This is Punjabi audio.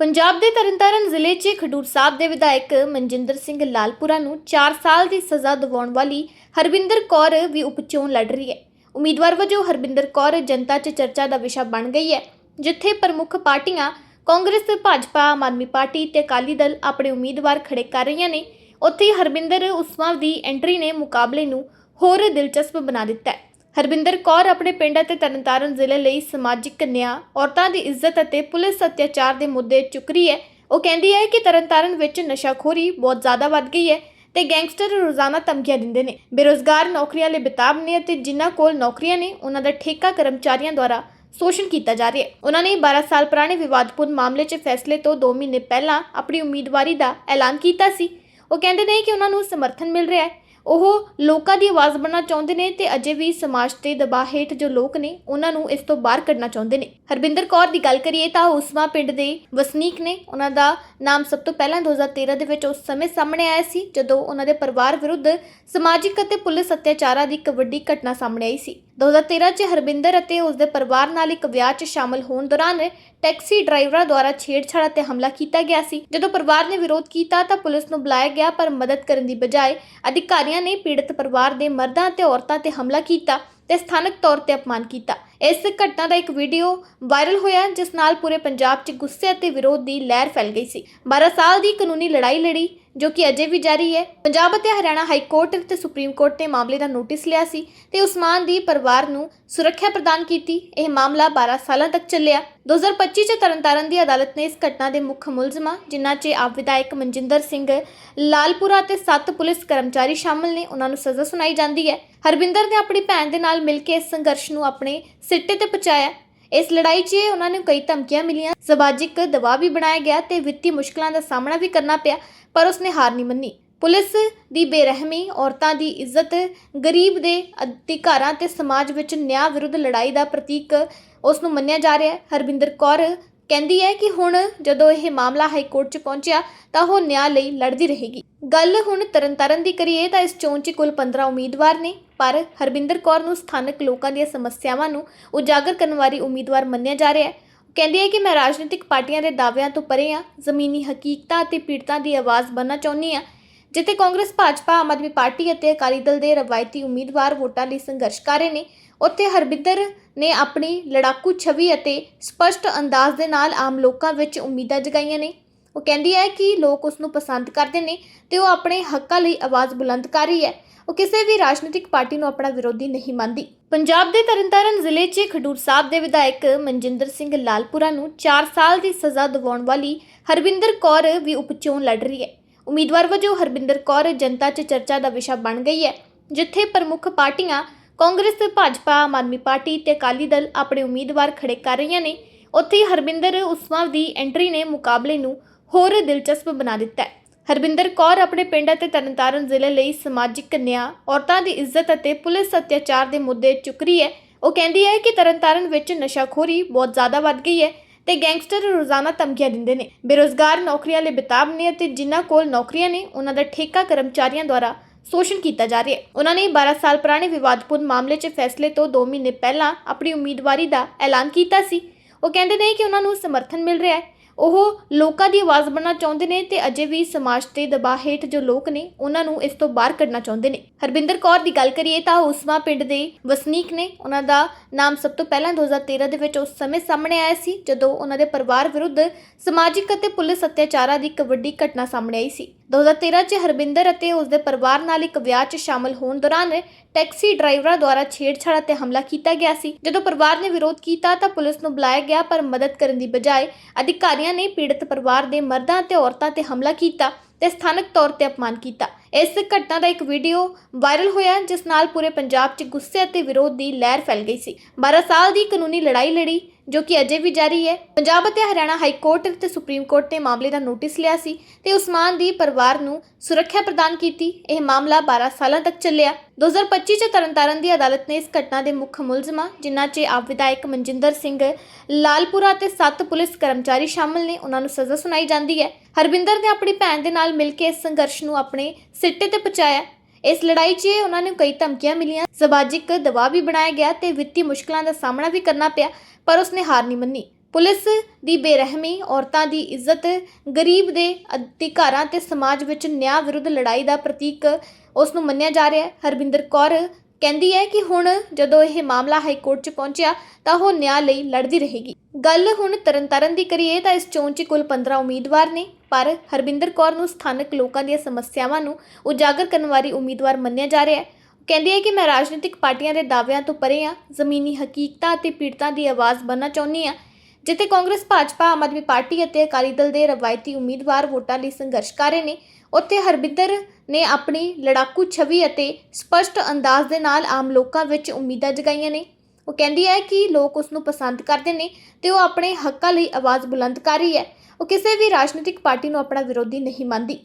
ਪੰਜਾਬ ਦੇ ਤਰਨਤਾਰਨ ਜ਼ਿਲ੍ਹੇ 'ਚ ਖਡੂਰ ਸਾਹਿਬ ਦੇ ਵਿਧਾਇਕ ਮਨਜਿੰਦਰ ਸਿੰਘ ਲਾਲਪੁਰਾ ਨੂੰ 4 ਸਾਲ ਦੀ ਸਜ਼ਾ ਦਿਵਾਉਣ ਵਾਲੀ ਹਰਵਿੰਦਰ ਕੌਰ ਵੀ ਉਪਚੋਣ ਲੜ ਰਹੀ ਹੈ। ਉਮੀਦਵਾਰ ਵਜੋਂ ਹਰਬਿੰਦਰ ਕੌਰ ਜਨਤਾ 'ਚ ਚਰਚਾ ਦਾ ਵਿਸ਼ਾ ਬਣ ਗਈ ਹੈ, ਜਿੱਥੇ ਪ੍ਰਮੁੱਖ ਪਾਰਟੀਆਂ ਕਾਂਗਰਸ, ਭਾਜਪਾ, ਆਮ ਆਦਮੀ ਪਾਰਟੀ ਤੇ ਅਕਾਲੀ ਦਲ ਆਪਣੇ ਉਮੀਦਵਾਰ ਖੜੇ ਕਰ ਰਹੀਆਂ ਨੇ। ਉੱਥੇ ਹੀ ਹਰਬਿੰਦਰ ਉਸਮਾਵ ਦੀ ਐਂਟਰੀ ਨੇ ਮੁਕਾਬਲੇ ਨੂੰ ਹੋਰ ਦਿਲਚਸਪ ਬਣਾ ਦਿੱਤਾ ਹੈ। ਹਰਬਿੰਦਰ ਕੌਰ ਆਪਣੇ ਪਿੰਡ ਅਤੇ ਤਰਨਤਾਰਨ ਜ਼ਿਲ੍ਹੇ ਲਈ ਸਮਾਜਿਕ ਨਿਆਂ, ਔਰਤਾਂ ਦੀ ਇੱਜ਼ਤ ਅਤੇ ਪੁਲਿਸ ਅਤਿਆਚਾਰ ਦੇ ਮੁੱਦੇ ਚੁੱਕ ਰਹੀ ਹੈ। ਉਹ ਕਹਿੰਦੀ ਹੈ ਕਿ ਤਰਨਤਾਰਨ ਵਿੱਚ ਨਸ਼ਾਖੋਰੀ ਬਹੁਤ ਜ਼ਿਆਦਾ ਵੱਧ ਗਈ ਹੈ ਤੇ ਗੈਂਗਸਟਰ ਰੋਜ਼ਾਨਾ ਧਮਕੀਆਂ ਦਿੰਦੇ ਨੇ। ਬੇਰੋਜ਼ਗਾਰ ਨੌਕਰੀਆਂ ਲਈ ਬੇਤਾਬ ਨੇ ਅਤੇ ਜਿਨ੍ਹਾਂ ਕੋਲ ਨੌਕਰੀਆਂ ਨੇ ਉਹਨਾਂ ਦਾ ਠੇਕਾ ਕਰਮਚਾਰੀਆਂ ਦੁਆਰਾ ਸ਼ੋਸ਼ਣ ਕੀਤਾ ਜਾ ਰਿਹਾ ਹੈ। ਉਹਨਾਂ ਨੇ 12 ਸਾਲ ਪੁਰਾਣੇ ਵਿਵਾਦਪੂਰਨ ਮਾਮਲੇ 'ਚ ਫੈਸਲੇ ਤੋਂ 2 ਮਹੀਨੇ ਪਹਿਲਾਂ ਆਪਣੀ ਉਮੀਦਵਾਰੀ ਦਾ ਐਲਾਨ ਕੀਤਾ ਸੀ। ਉਹ ਕਹਿੰਦੇ ਨੇ ਕਿ ਉਹਨਾਂ ਨੂੰ ਸਮਰਥਨ ਮਿਲ ਰਿਹਾ ਹੈ। ਉਹ ਲੋਕਾਂ ਦੀ ਆਵਾਜ਼ ਬਣਨਾ ਚਾਹੁੰਦੇ ਨੇ ਤੇ ਅਜੇ ਵੀ ਸਮਾਜ ਤੇ ਦਬਾਅ ਹੇਠ ਜੋ ਲੋਕ ਨੇ, ਉਹਨਾਂ ਨੂੰ ਇਸ ਤੋਂ ਬਾਹਰ ਕੱਢਣਾ ਚਾਹੁੰਦੇ ਨੇ। ਹਰਬਿੰਦਰ ਕੌਰ ਦੀ ਗੱਲ ਕਰੀਏ ਤਾਂ ਉਹ ਉਸਮਾ ਪਿੰਡ ਦੇ ਵਸਨੀਕ ਨੇ, ਉਹਨਾਂ ਦਾ ਨਾਮ ਸਭ ਤੋਂ ਪਹਿਲਾਂ 2013 ਦੇ ਵਿੱਚ ਉਸ ਸਮੇਂ ਸਾਹਮਣੇ ਆਇਆ ਸੀ, ਜਦੋਂ ਉਹਨਾਂ ਦੇ ਪਰਿਵਾਰ ਵਿਰੁੱਧ ਸਮਾਜਿਕ ਅਤੇ ਪੁਲਿਸ ਅਤਿਆਚਾਰਾਂ ਦੀ ਇੱਕ ਵੱਡੀ ਘਟਨਾ ਸਾਹਮਣੇ ਆਈ ਸੀ। 2013 'ਚ ਹਰਬਿੰਦਰ ਅਤੇ ਉਸ ਦੇ ਪਰਿਵਾਰ ਨਾਲ ਇੱਕ ਵਿਆਹ 'ਚ ਸ਼ਾਮਲ ਹੋਣ ਦੌਰਾਨ ਟੈਕਸੀ ਡਰਾਈਵਰਾਂ ਦੁਆਰਾ ਛੇੜਛਾੜ ਅਤੇ ਹਮਲਾ ਕੀਤਾ ਗਿਆ ਸੀ। ਜਦੋਂ ਪਰਿਵਾਰ ਨੇ ਵਿਰੋਧ ਕੀਤਾ ਤਾਂ ਪੁਲਿਸ ਨੂੰ ਬੁਲਾਇਆ ਗਿਆ, ਪਰ ਮਦਦ ਕਰਨ ਦੀ ਬਜਾਏ ਅਧਿਕਾਰੀਆਂ ਨੇ ਪੀੜਤ ਪਰਿਵਾਰ ਦੇ ਮਰਦਾਂ ਤੇ ਔਰਤਾਂ ਤੇ ਹਮਲਾ ਕੀਤਾ ਤੇ ਸਥਾਨਕ ਤੌਰ ਤੇ ਅਪਮਾਨ ਕੀਤਾ। ਇਸ ਘਟਨਾ ਦਾ ਇੱਕ ਵੀਡੀਓ ਵਾਇਰਲ ਹੋਇਆ, ਜਿਸ ਨਾਲ ਪੂਰੇ ਪੰਜਾਬ 'ਚ ਗੁੱਸੇ ਅਤੇ ਵਿਰੋਧ ਦੀ ਲਹਿਰ ਫੈਲ ਗਈ ਸੀ। 12 ਸਾਲ ਦੀ ਕਾਨੂੰਨੀ ਲੜਾਈ ਲੜੀ ਜੋ ਕਿ ਅਜੇ ਵੀ ਜਾਰੀ ਹੈ। ਪੰਜਾਬ ਅਤੇ ਹਰਿਆਣਾ ਹਾਈ ਕੋਰਟ ਤੇ ਸੁਪਰੀਮ ਕੋਰਟ ਨੇ ਮਾਮਲੇ ਦਾ ਨੋਟਿਸ ਲਿਆ ਸੀ ਤੇ ਉਸਮਾਨ ਦੀ ਪਰਿਵਾਰ ਨੂੰ ਸੁਰੱਖਿਆ ਪ੍ਰਦਾਨ ਕੀਤੀ। ਇਹ ਮਾਮਲਾ 12 ਸਾਲਾਂ ਤੱਕ ਚੱਲਿਆ। 2025 ਚ ਤਰਨਤਾਰਨ ਦੀ ਅਦਾਲਤ ਨੇ ਇਸ ਘਟਨਾ ਦੇ ਮੁੱਖ ਮੁਲਜ਼ਮਾਂ, ਜਿਨ੍ਹਾਂ 'ਚ ਆਪ ਵਿਧਾਇਕ ਮਨਜਿੰਦਰ ਸਿੰਘ, ਲਾਲਪੁਰਾ ਤੇ 7 ਪੁਲਿਸ ਕਰਮਚਾਰੀ ਸ਼ਾਮਲ ਨੇ ਉਹਨਾਂ ਨੂੰ ਸਜ਼ਾ ਸੁਣਾਈ ਜਾਂਦੀ ਹੈ। ਹਰਬਿੰਦਰ ਨੇ ਆਪਣੀ ਭੈਣ ਦੇ ਨਾਲ ਮਿਲ ਕੇ ਇਸ ਸੰਘਰਸ਼ ਨੂੰ ਆਪਣੇ ਸਿੱਟੇ ਤੇ ਪਹੁੰਚਾਇਆ। ਇਸ ਲੜਾਈ 'ਚ ਉਹਨਾਂ ਨੂੰ ਕਈ ਧਮਕੀਆਂ ਮਿਲੀਆਂ। ਸਮਾਜਿਕ ਦਬਾਅ ਵੀ ਬਣਾਇਆ ਗਿਆ ਤੇ ਵਿੱਤੀ ਮੁਸ਼ਕਲਾਂ ਦਾ ਸਾਹਮਣਾ ਵੀ ਕਰਨਾ ਪਿਆ, ਪਰ ਉਸਨੇ ਹਾਰ ਨਹੀਂ ਮੰਨੀ। ਪੁਲਿਸ ਦੀ ਬੇਰਹਿਮੀ, ਔਰਤਾਂ ਦੀ ਇੱਜ਼ਤ, ਗਰੀਬ ਦੇ ਅਧਿਕਾਰਾਂ ਤੇ ਸਮਾਜ ਵਿੱਚ ਨਿਆਂ ਵਿਰੁੱਧ ਲੜਾਈ ਦਾ ਪ੍ਰਤੀਕ ਉਸ ਨੂੰ ਮੰਨਿਆ ਜਾ ਰਿਹਾ ਹੈ। ਹਰਬਿੰਦਰ ਕੌਰ ਕਹਿੰਦੀ ਹੈ ਕਿ ਹੁਣ ਜਦੋਂ ਇਹ ਮਾਮਲਾ ਹਾਈ ਕੋਰਟ 'ਚ ਪਹੁੰਚਿਆ, ਤਾਂ ਉਹ ਨਿਆਂ ਲਈ ਲੜਦੀ ਰਹੇਗੀ। ਗੱਲ ਹੁਣ ਤਰਨਤਾਰਨ ਦੀ ਕਰੀਏ ਤਾਂ ਇਸ ਚੋਣ 'ਚ ਕੁੱਲ 15 ਉਮੀਦਵਾਰ ਨੇ, ਪਰ ਹਰਬਿੰਦਰ ਕੌਰ ਨੂੰ ਸਥਾਨਕ ਲੋਕਾਂ ਦੀਆਂ ਸਮੱਸਿਆਵਾਂ ਨੂੰ ਉਜਾਗਰ ਕਰਨ ਵਾਲੀ ਉਮੀਦਵਾਰ ਮੰਨਿਆ ਜਾ ਰਿਹਾ ਹੈ। ਕਹਿੰਦੀ ਹੈ ਕਿ ਮੈਂ ਰਾਜਨੀਤਿਕ ਪਾਰਟੀਆਂ ਦੇ ਦਾਅਵਿਆਂ ਤੋਂ ਪਰੇ ਹਾਂ, ਜ਼ਮੀਨੀ ਹਕੀਕਤਾਂ ਅਤੇ ਪੀੜਤਾਂ ਦੀ ਆਵਾਜ਼ ਬਣਨਾ ਚਾਹੁੰਦੀ ਹਾਂ। ਜਿੱਥੇ ਕਾਂਗਰਸ, ਭਾਜਪਾ, ਆਮ ਆਦਮੀ ਪਾਰਟੀ ਅਤੇ ਅਕਾਲੀ ਦਲ ਦੇ ਰਵਾਇਤੀ ਉਮੀਦਵਾਰ ਵੋਟਾਂ ਲਈ ਸੰਘਰਸ਼ ਕਰ ਰਹੇ ਨੇ, ਉੱਥੇ ਹਰਬਿੰਦਰ ਨੇ ਆਪਣੀ ਲੜਾਕੂ ਛਵੀ ਅਤੇ ਸਪਸ਼ਟ ਅੰਦਾਜ਼ ਦੇ ਨਾਲ ਆਮ ਲੋਕਾਂ ਵਿੱਚ ਉਮੀਦਾਂ ਜਗਾਈਆਂ ਨੇ। ਉਹ ਕਹਿੰਦੀ ਹੈ ਕਿ ਲੋਕ ਉਸ ਨੂੰ ਪਸੰਦ ਕਰਦੇ ਨੇ ਤੇ ਉਹ ਆਪਣੇ ਹੱਕਾਂ ਲਈ ਆਵਾਜ਼ ਬੁਲੰਦ ਕਰ ਰਹੀ ਹੈ। ਉਹ ਕਿਸੇ ਵੀ ਰਾਜਨੀਤਿਕ ਪਾਰਟੀ ਨੂੰ ਆਪਣਾ ਵਿਰੋਧੀ ਨਹੀਂ ਮੰਨਦੀ। ਪੰਜਾਬ ਦੇ ਤਰਨਤਾਰਨ ਜ਼ਿਲ੍ਹੇ 'ਚ ਖਡੂਰ ਸਾਹਿਬ ਦੇ ਵਿਧਾਇਕ ਮਨਜਿੰਦਰ ਸਿੰਘ ਲਾਲਪੁਰਾ ਨੂੰ 4 ਸਾਲ ਦੀ ਸਜ਼ਾ ਦਿਵਾਉਣ ਵਾਲੀ ਹਰਵਿੰਦਰ ਕੌਰ ਵੀ ਉਪਚੋਣ ਲੜ ਰਹੀ ਹੈ। ਉਮੀਦਵਾਰ ਵਜੋਂ ਹਰਬਿੰਦਰ ਕੌਰ ਜਨਤਾ 'ਚ ਚਰਚਾ ਦਾ ਵਿਸ਼ਾ ਬਣ ਗਈ ਹੈ, ਜਿੱਥੇ ਪ੍ਰਮੁੱਖ ਪਾਰਟੀਆਂ ਕਾਂਗਰਸ, ਭਾਜਪਾ, ਆਮ ਆਦਮੀ ਪਾਰਟੀ ਤੇ ਅਕਾਲੀ ਦਲ ਆਪਣੇ ਉਮੀਦਵਾਰ ਖੜੇ ਕਰ ਰਹੀਆਂ ਨੇ। ਉੱਥੇ ਹੀ ਹਰਬਿੰਦਰ ਉਸਮਾਵ ਦੀ ਐਂਟਰੀ ਨੇ ਮੁਕਾਬਲੇ ਨੂੰ ਹੋਰ ਦਿਲਚਸਪ ਬਣਾ ਦਿੱਤਾ ਹੈ। ਹਰਬਿੰਦਰ ਕੌਰ ਆਪਣੇ ਪਿੰਡ ਅਤੇ ਤਰਨਤਾਰਨ ਜ਼ਿਲ੍ਹੇ ਲਈ ਸਮਾਜਿਕ ਨਿਆਂ, ਔਰਤਾਂ ਦੀ ਇੱਜ਼ਤ ਅਤੇ ਪੁਲਿਸ ਅਤਿਆਚਾਰ ਦੇ ਮੁੱਦੇ ਚੁੱਕ ਰਹੀ ਹੈ। ਉਹ ਕਹਿੰਦੀ ਹੈ ਕਿ ਤਰਨਤਾਰਨ ਵਿੱਚ ਨਸ਼ਾਖੋਰੀ ਬਹੁਤ ਜ਼ਿਆਦਾ ਵੱਧ ਗਈ ਹੈ ਤੇ ਗੈਂਗਸਟਰ ਰੋਜ਼ਾਨਾ ਧਮਕੀਆਂ ਦਿੰਦੇ ਨੇ। ਬੇਰੋਜ਼ਗਾਰ ਨੌਕਰੀਆਂ ਲਈ ਬੇਤਾਬ ਨੇ ਅਤੇ ਜਿਨ੍ਹਾਂ ਕੋਲ ਨੌਕਰੀਆਂ ਨੇ ਉਹਨਾਂ ਦਾ ਠੇਕਾ ਕਰਮਚਾਰੀਆਂ ਦੁਆਰਾ ਸ਼ੋਸ਼ਣ ਕੀਤਾ ਜਾ ਰਿਹਾ ਹੈ। ਉਹਨਾਂ ਨੇ 12 ਸਾਲ ਪੁਰਾਣੇ ਵਿਵਾਦਪੂਰਨ ਮਾਮਲੇ 'ਚ ਫੈਸਲੇ ਤੋਂ 2 ਮਹੀਨੇ ਪਹਿਲਾਂ ਆਪਣੀ ਉਮੀਦਵਾਰੀ ਦਾ ਐਲਾਨ ਕੀਤਾ ਸੀ। ਉਹ ਕਹਿੰਦੇ ਨੇ ਕਿ ਉਹਨਾਂ ਨੂੰ ਸਮਰਥਨ ਮਿਲ ਰਿਹਾ ਹੈ। ਉਹ ਲੋਕਾਂ ਦੀ ਆਵਾਜ਼ ਬਣਨਾ ਚਾਹੁੰਦੇ ਨੇ ਤੇ ਅਜੇ ਵੀ ਸਮਾਜ ਤੇ ਦਬਾਅ ਹੇਠ ਜੋ ਲੋਕ ਨੇ, ਉਹਨਾਂ ਨੂੰ ਇਸ ਤੋਂ ਬਾਹਰ ਕੱਢਣਾ ਚਾਹੁੰਦੇ ਨੇ। ਹਰਬਿੰਦਰ ਕੌਰ ਦੀ ਗੱਲ ਕਰੀਏ ਤਾਂ ਉਹ ਉਸਮਾ ਪਿੰਡ ਦੇ ਵਸਨੀਕ ਨੇ, ਉਹਨਾਂ ਦਾ ਨਾਮ ਸਭ ਤੋਂ ਪਹਿਲਾਂ 2013 ਦੇ ਵਿੱਚ ਉਸ ਸਮੇਂ ਸਾਹਮਣੇ ਆਇਆ ਸੀ, ਜਦੋਂ ਉਹਨਾਂ ਦੇ ਪਰਿਵਾਰ ਵਿਰੁੱਧ ਸਮਾਜਿਕ ਅਤੇ ਪੁਲਿਸ ਅਤਿਆਚਾਰਾਂ ਦੀ ਇੱਕ ਵੱਡੀ ਘਟਨਾ ਸਾਹਮਣੇ ਆਈ ਸੀ। 2013 'ਚ ਹਰਬਿੰਦਰ ਅਤੇ ਉਸ ਦੇ ਪਰਿਵਾਰ ਨਾਲ ਇੱਕ ਵਿਆਹ 'ਚ ਸ਼ਾਮਲ ਹੋਣ ਦੌਰਾਨ ਟੈਕਸੀ ਡਰਾਈਵਰਾਂ ਦੁਆਰਾ ਛੇੜਛਾੜ ਅਤੇ ਹਮਲਾ ਕੀਤਾ ਗਿਆ ਸੀ। ਜਦੋਂ ਪਰਿਵਾਰ ਨੇ ਵਿਰੋਧ ਕੀਤਾ ਤਾਂ ਪੁਲਿਸ ਨੂੰ ਬੁਲਾਇਆ ਗਿਆ, ਪਰ ਮਦਦ ਕਰਨ ਦੀ ਬਜਾਏ ਅਧਿਕਾਰੀਆਂ ਨੇ ਪੀੜਤ ਪਰਿਵਾਰ ਦੇ ਮਰਦਾਂ ਅਤੇ ਔਰਤਾਂ ਤੇ ਹਮਲਾ ਕੀਤਾ ਤੇ ਸਥਾਨਕ ਤੌਰ ਤੇ ਅਪਮਾਨ ਕੀਤਾ। ਇਸ ਘਟਨਾ ਦਾ ਇੱਕ ਵੀਡੀਓ ਵਾਇਰਲ ਹੋਇਆ, ਜਿਸ ਨਾਲ ਪੂਰੇ ਪੰਜਾਬ 'ਚ ਗੁੱਸੇ ਅਤੇ ਵਿਰੋਧ ਦੀ ਲਹਿਰ ਫੈਲ ਗਈ ਸੀ। 12 ਸਾਲ ਦੀ ਕਾਨੂੰਨੀ ਲੜਾਈ ਲੜੀ ਜੋ ਕਿ ਅਜੇ ਵੀ ਜਾਰੀ ਹੈ। ਪੰਜਾਬ ਅਤੇ ਹਰਿਆਣਾ ਹਾਈ ਕੋਰਟ ਤੇ ਸੁਪਰੀਮ ਕੋਰਟ ਨੇ ਮਾਮਲੇ ਦਾ ਨੋਟਿਸ ਲਿਆ ਸੀ ਤੇ ਉਸਮਾਨ ਦੀ ਪਰਿਵਾਰ ਨੂੰ ਸੁਰੱਖਿਆ ਪ੍ਰਦਾਨ ਕੀਤੀ। ਇਹ ਮਾਮਲਾ 12 ਸਾਲਾਂ ਤੱਕ ਚੱਲਿਆ। 2025 ਚ ਤਰਨਤਾਰਨ ਦੀ ਅਦਾਲਤ ਨੇ ਇਸ ਘਟਨਾ ਦੇ ਮੁੱਖ ਮੁਲਜ਼ਮਾਂ, ਜਿਨ੍ਹਾਂ 'ਚ ਆਪ ਵਿਧਾਇਕ ਮਨਜਿੰਦਰ ਸਿੰਘ, ਲਾਲਪੁਰਾ ਤੇ 7 ਪੁਲਿਸ ਕਰਮਚਾਰੀ ਸ਼ਾਮਲ ਨੇ, ਉਹਨਾਂ ਨੂੰ ਸਜ਼ਾ ਸੁਣਾਈ ਜਾਂਦੀ ਹੈ। ਹਰਬਿੰਦਰ ਨੇ ਆਪਣੀ ਭੈਣ ਦੇ ਨਾਲ ਮਿਲ ਕੇ ਇਸ ਸੰਘਰਸ਼ ਨੂੰ ਆਪਣੇ ਸਿੱਟੇ ਤੇ ਪਹੁੰਚਾਇਆ। ਇਸ ਲੜਾਈ 'ਚ ਉਹਨਾਂ ਨੂੰ ਕਈ ਧਮਕੀਆਂ ਮਿਲੀਆਂ। ਸਮਾਜਿਕ ਦਬਾਅ ਵੀ ਬਣਾਇਆ ਗਿਆ ਤੇ ਵਿੱਤੀ ਮੁਸ਼ਕਲਾਂ ਦਾ ਸਾਹਮਣਾ ਵੀ ਕਰਨਾ ਪਿਆ, ਪਰ ਉਸਨੇ ਹਾਰ ਨਹੀਂ ਮੰਨੀ। ਪੁਲਿਸ ਦੀ ਬੇਰਹਿਮੀ, ਔਰਤਾਂ ਦੀ ਇੱਜ਼ਤ, ਗਰੀਬ ਦੇ ਅਧਿਕਾਰਾਂ ਤੇ ਸਮਾਜ ਵਿੱਚ ਨਿਆਂ ਵਿਰੁੱਧ ਲੜਾਈ ਦਾ ਪ੍ਰਤੀਕ ਉਸ ਨੂੰ ਮੰਨਿਆ ਜਾ ਰਿਹਾ ਹੈ। ਹਰਬਿੰਦਰ ਕੌਰ ਕਹਿੰਦੀ ਹੈ ਕਿ ਹੁਣ ਜਦੋਂ ਇਹ ਮਾਮਲਾ ਹਾਈ ਕੋਰਟ 'ਚ ਪਹੁੰਚਿਆ ਤਾਂ ਉਹ ਨਿਆਂ ਲਈ ਲੜਦੀ ਰਹੇਗੀ। ਗੱਲ ਹੁਣ ਤਰਨਤਾਰਨ ਦੀ ਕਰੀਏ ਤਾਂ ਇਸ ਚੋਣ 'ਚ ਕੁੱਲ 15 ਉਮੀਦਵਾਰ ਨੇ, ਪਰ ਹਰਬਿੰਦਰ ਕੌਰ ਨੂੰ ਸਥਾਨਕ ਲੋਕਾਂ ਦੀਆਂ ਸਮੱਸਿਆਵਾਂ ਨੂੰ ਉਜਾਗਰ ਕਰਨ ਵਾਲੀ ਉਮੀਦਵਾਰ ਮੰਨਿਆ ਜਾ ਰਿਹਾ ਹੈ। ਕਹਿੰਦੀ ਹੈ ਕਿ ਮੈਂ ਰਾਜਨੀਤਿਕ ਪਾਰਟੀਆਂ ਦੇ ਦਾਅਵਿਆਂ ਤੋਂ ਪਰੇ ਹਾਂ, ਜ਼ਮੀਨੀ ਹਕੀਕਤਾਂ ਅਤੇ ਪੀੜਤਾਂ ਦੀ ਆਵਾਜ਼ ਬਣਨਾ ਚਾਹੁੰਦੀ ਹਾਂ। ਜਿੱਥੇ ਕਾਂਗਰਸ, ਭਾਜਪਾ, ਆਮ ਆਦਮੀ ਪਾਰਟੀ ਅਤੇ ਅਕਾਲੀ ਦਲ ਦੇ ਰਵਾਇਤੀ ਉਮੀਦਵਾਰ ਵੋਟਾਂ ਲਈ ਸੰਘਰਸ਼ ਕਰ ਰਹੇ ਨੇ। ਉੱਥੇ ਹਰਬਿੰਦਰ ਨੇ ਆਪਣੀ ਲੜਾਕੂ ਛਵੀ ਅਤੇ ਸਪਸ਼ਟ ਅੰਦਾਜ਼ ਦੇ ਨਾਲ ਆਮ ਲੋਕਾਂ ਵਿੱਚ ਉਮੀਦਾਂ ਜਗਾਈਆਂ ਨੇ। ਉਹ ਕਹਿੰਦੀ ਹੈ ਕਿ ਲੋਕ ਉਸ ਨੂੰ ਪਸੰਦ ਕਰਦੇ ਨੇ ਤੇ ਉਹ ਆਪਣੇ ਹੱਕਾਂ ਲਈ ਆਵਾਜ਼ ਬੁਲੰਦ ਕਰ ਰਹੀ ਹੈ। ਉਹ ਕਿਸੇ ਵੀ ਰਾਜਨੀਤਿਕ ਪਾਰਟੀ ਨੂੰ ਆਪਣਾ ਵਿਰੋਧੀ ਨਹੀਂ ਮੰਨਦੀ।